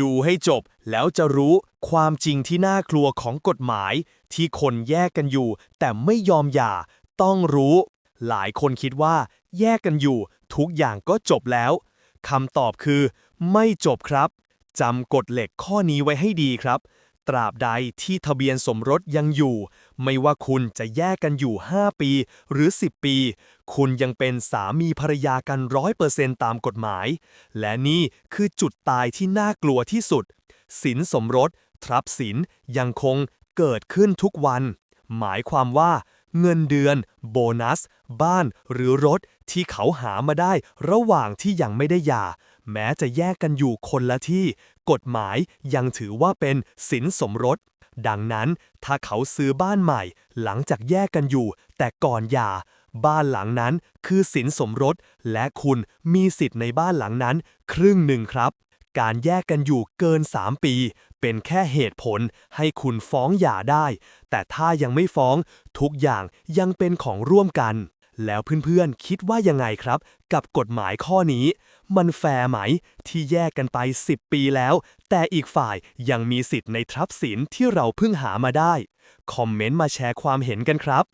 ดูให้จบแล้วจะรู้ความจริงที่น่ากลัวของกฎหมาย ที่คนแยกกันอยู่ แต่ไม่ยอมหย่า ต้องรู้ หลายคนคิดว่า แยกกันอยู่ ทุกอย่างก็จบแล้วคำตอบคือ ไม่จบครับจำกฎเหล็กข้อนี้ไว้ให้ดีครับ ตราบใดที่ทะเบียนสมรสยังอยู่ ไม่ว่าคุณจะแยกกันอยู่ 5 ปี หรือ 10 ปี คุณยังเป็นสามีภรรยากันร้อยเปอร์เซนตามกฎหมาย และนี่คือจุดตายที่น่ากลัวที่สุด สินสมรสทรัพย์สินยังคงเกิดขึ้นทุกวัน หมายความว่า เงินเดือน โบนัส บ้านหรือรถที่เขาหามาได้ระหว่างที่ยังไม่ได้หย่า แม้จะแยกกันอยู่คนละที่ กฎหมายยังถือว่าเป็นสินสมรส ดังนั้นถ้าเขาซื้อบ้านใหม่ หลังจากแยกกันอยู่ แต่ก่อนหย่า บ้านหลังนั้นคือสินสมรส และคุณมีสิทธิ์ในบ้านหลังนั้น ครึ่งหนึ่งครับ การแยกกันอยู่เกิน 3 ปี เป็นแค่เหตุผลให้คุณฟ้องหย่าได้ แต่ถ้ายังไม่ฟ้อง ทุกอย่างยังเป็นของร่วมกัน แล้วเพื่อนๆ คิดว่ายังไงครับ กับกฎหมายข้อนี้ มันแฟร์ไหมที่แยกกันไป 10 ปีแล้ว แต่อีกฝ่ายยังมีสิทธิ์ในทรัพย์สินที่เราเพิ่งหามาได้ คอมเมนต์มาแชร์ความเห็นกันครับ